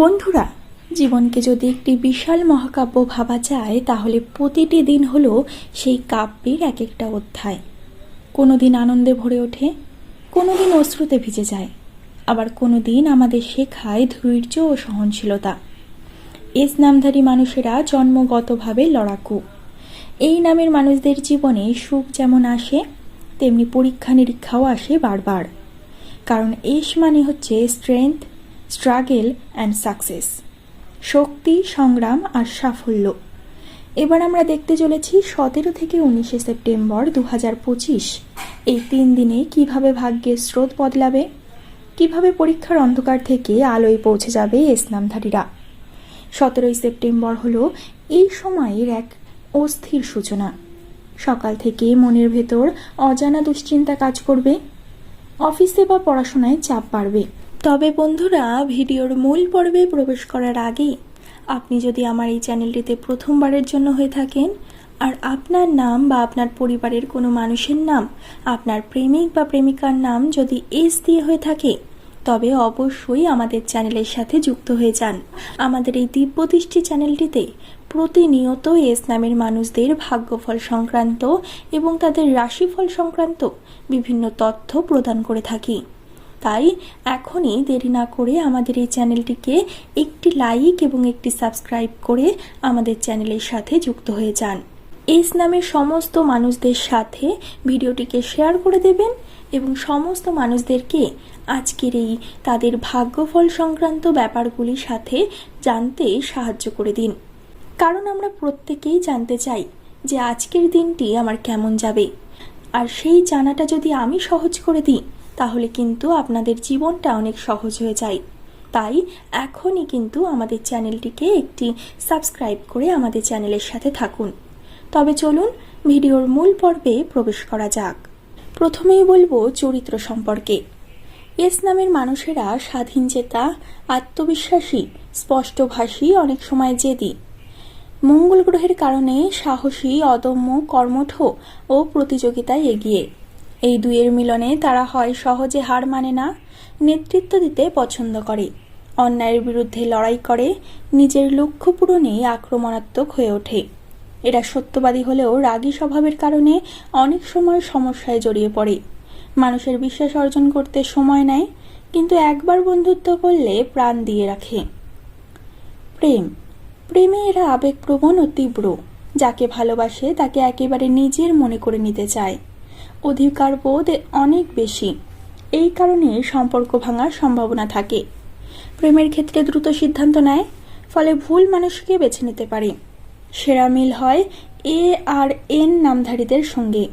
বন্ধুরা, জীবনকে যদি একটি বিশাল মহাকাব্য ভাবা যায়, তাহলে প্রতিটি দিন হলো সেই কাব্যের এক একটা অধ্যায়। কোনো দিন আনন্দে ভরে ওঠে কোনো দিন অশ্রুতে ভিজে যায়। আবার কোনো দিন আমাদের শেখায় ধৈর্য ও সহনশীলতা। এস নামধারী মানুষেরা জন্মগতভাবে লড়াকু। এই নামের মানুষদের জীবনে সুখ যেমন আসে, তেমনি পরীক্ষা নিরীক্ষাও আসে বারবার। কারণ এস মানে হচ্ছে স্ট্রেংথ স্ট্রাগেল অ্যান্ড সাকসেস। শক্তি, সংগ্রাম আর সাফল্য। এবার আমরা দেখতে চলেছি সতেরো থেকে উনিশে সেপ্টেম্বর দু পঁচিশ। এই তিন দিনে কীভাবে ভাগ্যের স্রোত বদলাবে? কীভাবে পরীক্ষার অন্ধকার থেকে আলোয় পৌঁছে যাবে ইসলামধারীরা? সতেরোই সেপ্টেম্বর হলো এই সময়ের এক অস্থির সূচনা। সকাল থেকে মনের ভেতর অজানা দুশ্চিন্তা কাজ করবে। অফিসে বা পড়াশোনায় চাপ বাড়বে। তবে বন্ধুরা, ভিডিওর মূল পর্বে প্রবেশ করার আগে আপনি যদি আমার এই চ্যানেলটিতে প্রথমবারের জন্য হয়ে থাকেন আর আপনার নাম বা আপনার পরিবারের কোনো মানুষের নাম, আপনার প্রেমিক বা প্রেমিকার নাম যদি এস দিয়ে হয়ে থাকে, তবে অবশ্যই আমাদের চ্যানেলের সাথে যুক্ত হয়ে যান। আমাদের এই দিব্যদৃষ্টি চ্যানেলটিতে প্রতিনিয়ত এস নামের মানুষদের ভাগ্যফল সংক্রান্ত এবং তাদের রাশিফল সংক্রান্ত বিভিন্ন তথ্য প্রদান করে থাকি। তাই এখনই দেরি না করে আমাদের এই চ্যানেলটিকে একটি লাইক এবং একটি সাবস্ক্রাইব করে আমাদের চ্যানেলের সাথে যুক্ত হয়ে যান। এস নামের সমস্ত মানুষদের সাথে ভিডিওটিকে শেয়ার করে দেবেন এবং সমস্ত মানুষদেরকে আজকের এই তাদের ভাগ্যফল সংক্রান্ত ব্যাপারগুলির সাথে জানতে সাহায্য করে দিন। কারণ আমরা প্রত্যেকেই জানতে চাই যে আজকের দিনটি আমার কেমন যাবে। আর সেই জানাটা যদি আমি সহজ করে দিই তাহলে কিন্তু আপনাদের জীবনটা অনেক সহজ হয়ে যায়। তাই এখনই কিন্তু আমাদের চ্যানেলটিকে একটি সাবস্ক্রাইব করে আমাদের চ্যানেলের সাথে থাকুন। তবে চলুন, ভিডিওর মূল পর্বে প্রবেশ করা যাক। প্রথমেই বলব চরিত্র সম্পর্কে। এস নামের মানুষেরা স্বাধীন চেতা, আত্মবিশ্বাসী, স্পষ্টভাষী, অনেক সময় জেদি। মঙ্গল গ্রহের কারণে সাহসী, অদম্য, কর্মঠ ও প্রতিযোগিতায় এগিয়ে। এই দুইয়ের মিলনে তারা হয় সহজে হার মানে না, নেতৃত্ব দিতে পছন্দ করে। অন্যায়ের বিরুদ্ধে লড়াই করে, নিজের লক্ষ্য পূরণে আক্রমণাত্মক হয়ে ওঠে। এরা সত্যবাদী হলেও রাগী স্বভাবের কারণে অনেক সময় সমস্যায় জড়িয়ে পড়ে। মানুষের বিশ্বাস অর্জন করতে সময় নেয়, কিন্তু একবার বন্ধুত্ব করলে প্রাণ দিয়ে রাখে। প্রেম। প্রেমে এরা আবেগপ্রবণ ও তীব্র। যাকে ভালোবাসে তাকে একেবারে নিজের মনে করে নিতে চায়। অধিকার বোধ অনেক বেশি। এই কারণে সম্পর্ক ভাঙার সম্ভাবনা থাকে। প্রেমের ক্ষেত্রে দ্রুত সিদ্ধান্ত নেয়, ফলে ভুল মানুষকে বেছে নিতে পারে। সেরা মিল হয় এ আর এন নামধারীদের সঙ্গে।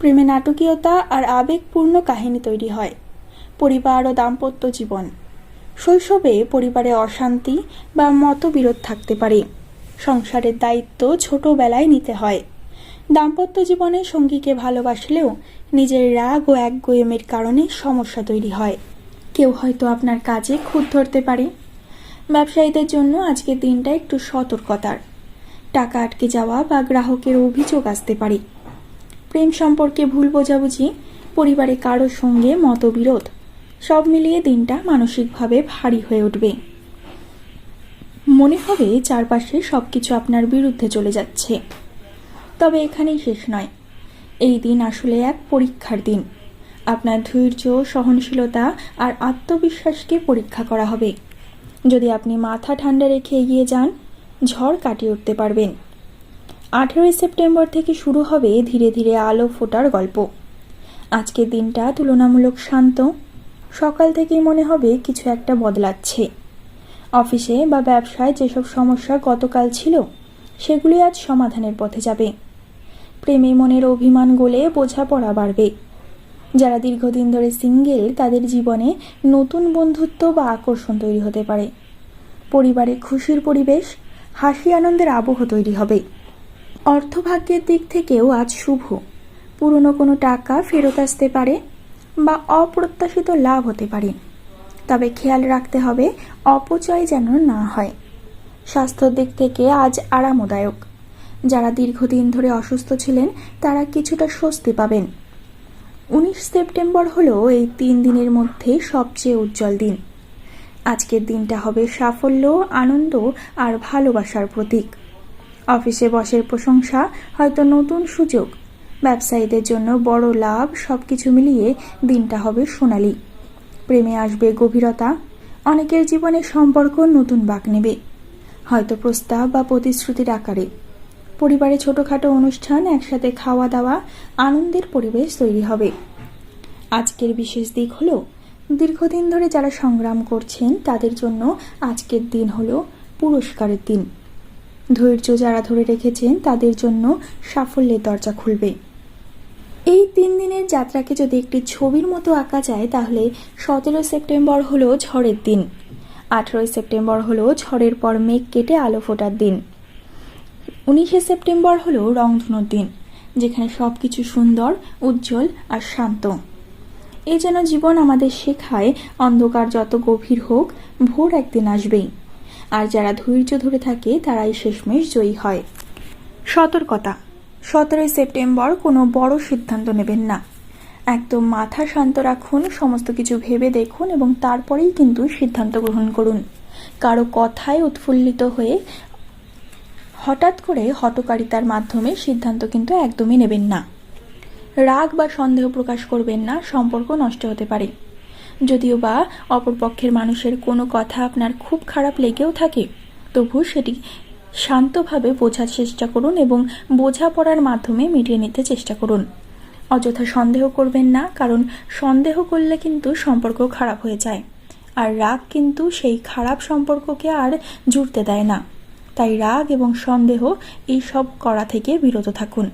প্রেমে নাটকীয়তা আর আবেগপূর্ণ কাহিনী তৈরি হয়। পরিবার ও দাম্পত্য জীবন। শৈশবে পরিবারে অশান্তি বা মতবিরোধ থাকতে পারে। সংসারের দায়িত্ব ছোটবেলায় নিতে হয়। দাম্পত্য জীবনে সঙ্গীকে ভালোবাসলেও নিজের রাগ ও একগুয়েমের কারণে সমস্যা তৈরি হয়। কেউ হয়তো আপনার কাজে খুঁত ধরতে পারে। ব্যবসায়ীদের জন্য আজকের দিনটা একটু সতর্কতার। টাকা আটকে যাওয়া বা গ্রাহকের অভিযোগ আসতে পারে। প্রেম সম্পর্কে ভুল বোঝাবুঝি, পরিবারে কারোর সঙ্গে মতবিরোধ, সব মিলিয়ে দিনটা মানসিকভাবে ভারী হয়ে উঠবে। মনে হবে চারপাশে সবকিছু আপনার বিরুদ্ধে চলে যাচ্ছে। তবে এখানেই শেষ নয়। এই দিন আসলে এক পরীক্ষার দিন। আপনার ধৈর্য, সহনশীলতা আর আত্মবিশ্বাসকে পরীক্ষা করা হবে। যদি আপনি মাথা ঠান্ডা রেখে এগিয়ে যান, ঝড় কাটিয়ে উঠতে পারবেন। আঠেরোই সেপ্টেম্বর থেকে শুরু হবে ধীরে ধীরে আলো ফোটার গল্প। আজকের দিনটা তুলনামূলক শান্ত। সকাল থেকেই মনে হবে কিছু একটা বদলাচ্ছে। অফিসে বা ব্যবসায় যেসব সমস্যা গতকাল ছিল, সেগুলি আজ সমাধানের পথে যাবে। প্রেমে মনের অভিমান গলে বোঝাপড়া বাড়বে। যারা দীর্ঘদিন ধরে সিঙ্গেল, তাদের জীবনে নতুন বন্ধুত্ব বা আকর্ষণ তৈরি হতে পারে। পরিবারে খুশির পরিবেশ, হাসি আনন্দের আবহ তৈরি হবে। অর্থভাগ্যের দিক থেকেও আজ শুভ। পুরনো কোনো টাকা ফেরত আসতে পারে বা অপ্রত্যাশিত লাভ হতে পারে। তবে খেয়াল রাখতে হবে, অপচয় যেন না হয়। স্বাস্থ্যর দিক থেকে আজ আরামদায়ক। যারা দীর্ঘদিন ধরে অসুস্থ ছিলেন, তারা কিছুটা স্বস্তি পাবেন। উনিশ সেপ্টেম্বর হলো এই তিন দিনের মধ্যে সবচেয়ে উজ্জ্বল দিন। আজকের দিনটা হবে সাফল্য, আনন্দ আর ভালোবাসার প্রতীক। অফিসে বসের প্রশংসা হয়তো নতুন সুযোগ। ব্যবসায়ীদের জন্য বড় লাভ সব কিছু মিলিয়ে দিনটা হবে সোনালি। প্রেমে আসবে গভীরতা, অনেকের জীবনে সম্পর্ক নতুন বাঁক নেবে। হয়তো প্রস্তাব বা প্রতিশ্রুতির আকারে। পরিবারে ছোটোখাটো অনুষ্ঠান, একসাথে খাওয়া দাওয়া আনন্দের পরিবেশ তৈরি হবে। আজকের বিশেষ দিক হলো, দীর্ঘদিন ধরে যারা সংগ্রাম করছেন, তাদের জন্য আজকের দিন হলো পুরস্কারের দিন। ধৈর্য যারা ধরে রেখেছেন, তাদের জন্য সাফল্যের দরজা খুলবে। এই তিন দিনের যাত্রাকে যদি একটি ছবির মতো আঁকা যায়, তাহলে সতেরো সেপ্টেম্বর হলো ঝড়ের দিন। আঠেরোই সেপ্টেম্বর হলো ঝড়ের পর মেঘ কেটে আলো ফোটার দিন। উনিশে সেপ্টেম্বর হলো রংধনুর দিন, যেখানে সব কিছু সুন্দর, উজ্জ্বল আর শান্ত। এ যেন জীবন আমাদের শেখায়, অন্ধকার যত গভীর হোক, ভোর একদিন আসবেই। আর যারা ধৈর্য ধরে থাকে, তারাই শেষমেশ জয়ী হয়। সতর্কতা। সতেরোই সেপ্টেম্বর কোনো বড় সিদ্ধান্ত নেবেন না। একদম মাথা শান্ত রাখুন, সমস্ত কিছু ভেবে দেখুন এবং তারপরেই কিন্তু সিদ্ধান্ত গ্রহণ করুন। কারও কথায় উৎফুল্লিত হয়ে হঠাৎ করে হটকারিতার মাধ্যমে সিদ্ধান্ত কিন্তু একদমই নেবেন না। রাগ বা সন্দেহ প্রকাশ করবেন না, সম্পর্ক নষ্ট হতে পারে। যদিও বা অপরপক্ষের মানুষের কোনো কথা আপনার খুব খারাপ লেগেও থাকে, তবু সেটি শান্তভাবে বোঝার চেষ্টা করুন এবং বোঝাপড়ার মাধ্যমে মিটিয়ে নিতে চেষ্টা করুন। অযথা সন্দেহ করবেন না, কারণ সন্দেহ করলে কিন্তু সম্পর্ক খারাপ হয়ে যায়, আর রাগ কিন্তু সেই খারাপ সম্পর্ককে আর জুড়তে দেয় না। তাই রাগ এবং সন্দেহ এই সব করা থেকে বিরত থাকুন।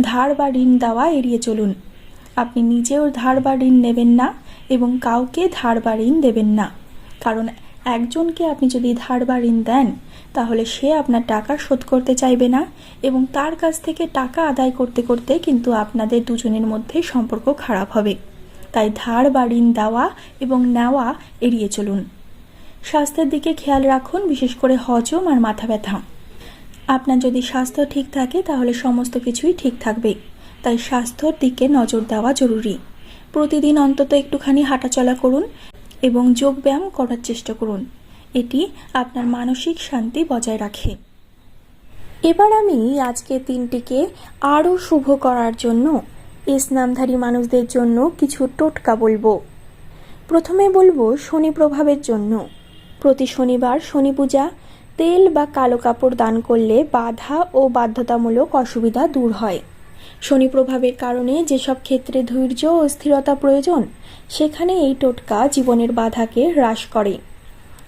ধার বা ঋণ দেওয়া এড়িয়ে চলুন। আপনি নিজেও ধার বা ঋণ নেবেন না এবং কাউকে ধার বা ঋণ দেবেন না। কারণ একজনকে আপনি যদি ধার বা ঋণ দেন, তাহলে সে আপনার টাকা শোধ করতে চাইবে না এবং তার কাছ থেকে টাকা আদায় করতে করতে কিন্তু আপনাদের দুজনের মধ্যে সম্পর্ক খারাপ হবে। তাই ধার বা ঋণ দেওয়া এবং নেওয়া এড়িয়ে চলুন। স্বাস্থ্যের দিকে খেয়াল রাখুন, বিশেষ করে হজম আর মাথা ব্যথা। আপনার যদি স্বাস্থ্য ঠিক থাকে, তাহলে সমস্ত কিছুই ঠিক থাকবে। তাই স্বাস্থ্যর দিকে নজর দেওয়া জরুরি। প্রতিদিন অন্তত একটুখানি হাঁটাচলা করুন এবং যোগব্যায়াম করার চেষ্টা করুন। এটি আপনার মানসিক শান্তি বজায় রাখে। এবার আমি আজকে দিনটিকে আরও শুভ করার জন্য ইসলামধারী মানুষদের জন্য কিছু টোটকা বলব। প্রথমে বলব শনি প্রভাবের জন্য। প্রতি শনিবার শনি পূজা, তেল বা কালো কাপড় দান করলে বাধা ও বাধ্যতামূলক অসুবিধা দূর হয়। শনি প্রভাবের কারণে যেসব ক্ষেত্রে ধৈর্য ও স্থিরতা প্রয়োজন, সেখানে এই টোটকা জীবনের বাধাকে হ্রাস করে।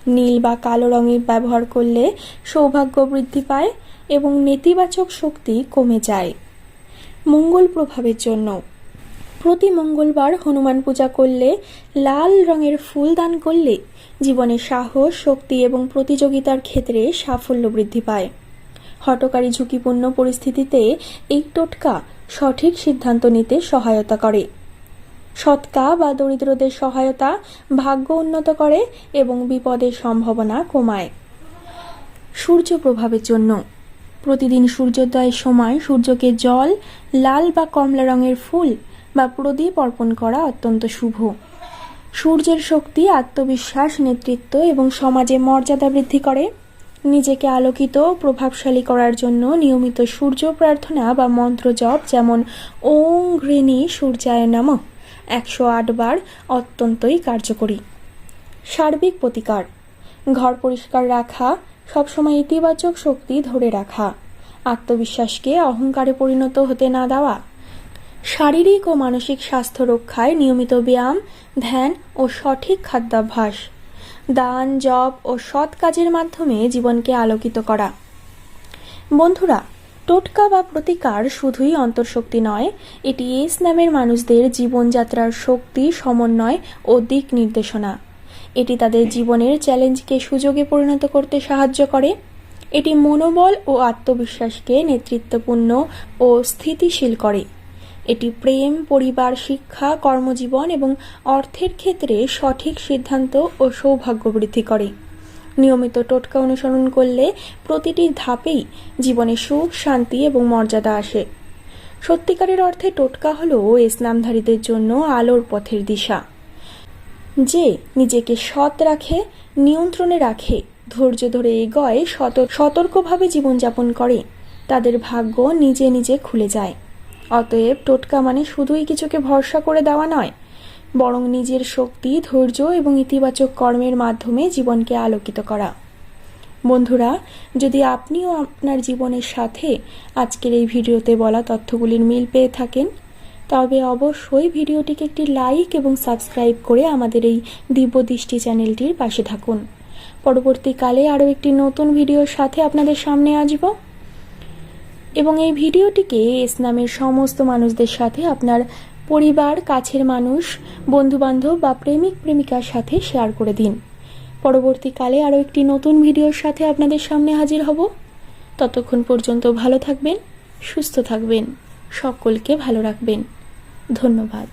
নীল বা কালো রঙের ব্যবহার করলে সৌভাগ্য বৃদ্ধি পায় এবং নেতিবাচক শক্তি কমে যায়। মঙ্গল প্রভাবের জন্য প্রতি মঙ্গলবার হনুমান পূজা করলে লাল রঙের ফুল দান করলে জীবনে সাহস, শক্তি এবং প্রতিযোগিতার ক্ষেত্রে সাফল্য বৃদ্ধি পায়। হটকারী ঝুঁকিপূর্ণ পরিস্থিতিতে এই টোটকা সঠিক সিদ্ধান্ত নিতে সহায়তা করে। সৎকা বা দরিদ্রদের সহায়তা ভাগ্য উন্নত করে এবং বিপদের সম্ভাবনা কমায়। সূর্য প্রভাবের জন্য। প্রতিদিন সূর্যোদয়ের সময় সূর্যকে জল, লাল বা কমলা রঙের ফুল বা প্রদীপ অর্পণ করা অত্যন্ত শুভ। সূর্যের শক্তি, আত্মবিশ্বাস, নেতৃত্ব এবং সমাজে মর্যাদা বৃদ্ধি করে। নিজেকে আলোকিত প্রভাবশালী করার জন্য নিয়মিত সূর্য প্রার্থনা বা মন্ত্র জপ যেমন ওং ঘৃণী সূর্যায় নম একশো বার অত্যন্তই কার্যকরী। সার্বিক প্রতিকার। ঘর পরিষ্কার রাখা, সবসময় ইতিবাচক শক্তি ধরে রাখা। আত্মবিশ্বাসকে অহংকারে পরিণত হতে না দেওয়া। শারীরিক ও মানসিক স্বাস্থ্য রক্ষায় নিয়মিত ব্যায়াম, ধ্যান ও সঠিক খাদ্যাভ্যাস। দান, জপ ও সৎ কাজের মাধ্যমে জীবনকে আলোকিত করা। বন্ধুরা, টোটকা বা প্রতিকার শুধুই অন্তর্শক্তি নয়, এটি এস নামের মানুষদের জীবনযাত্রার শক্তি, সমন্বয় ও দিক নির্দেশনা। এটি তাদের জীবনের চ্যালেঞ্জকে সুযোগে পরিণত করতে সাহায্য করে। এটি মনোবল ও আত্মবিশ্বাসকে নেতৃত্বপূর্ণ ও স্থিতিশীল করে। এটি প্রেম, পরিবার, শিক্ষা, কর্মজীবন এবং অর্থের ক্ষেত্রে সঠিক সিদ্ধান্ত ও সৌভাগ্য বৃদ্ধি করে। নিয়মিত টোটকা অনুসরণ করলে প্রতিটি ধাপেই জীবনে সুখ, শান্তি এবং মর্যাদা আসে। সত্যিকারের অর্থে টোটকা হলো ইসলামধারীদের জন্য আলোর পথের দিশা। যে নিজেকে সৎ রাখে, নিয়ন্ত্রণে রাখে, ধৈর্য ধরে এগোয় সতর সতর্কভাবে জীবনযাপন করে, তাদের ভাগ্য নিজে নিজে খুলে যায়। অতএব টোটকা মানে শুধুই কিছুকে ভরসা করে দেওয়া নয়, বরং নিজের শক্তি, ধৈর্য এবং ইতিবাচক কর্মের মাধ্যমে জীবনকে আলোকিত করা। বন্ধুরা, যদি আপনিও আপনার জীবনের সাথে আজকের এই ভিডিওতে বলা তথ্যগুলির মিল পেয়ে থাকেন, তবে অবশ্যই ভিডিওটিকে একটি লাইক এবং সাবস্ক্রাইব করে আমাদের এই দিব্যদৃষ্টি চ্যানেলটির পাশে থাকুন। পরবর্তীকালে আরও একটি নতুন ভিডিওর সাথে আপনাদের সামনে আসব। এবং এই ভিডিওটিকে ইসলামের সমস্ত মানুষদের সাথে আপনার পরিবার, কাছের মানুষ, বন্ধুবান্ধব বা প্রেমিক, প্রেমিকার সাথে শেয়ার করে দিন। পরবর্তীকালে আরও একটি নতুন ভিডিওর সাথে আপনাদের সামনে হাজির হব। ততক্ষণ পর্যন্ত ভালো থাকবেন, সুস্থ থাকবেন, সকলকে ভালো রাখবেন। ধন্যবাদ।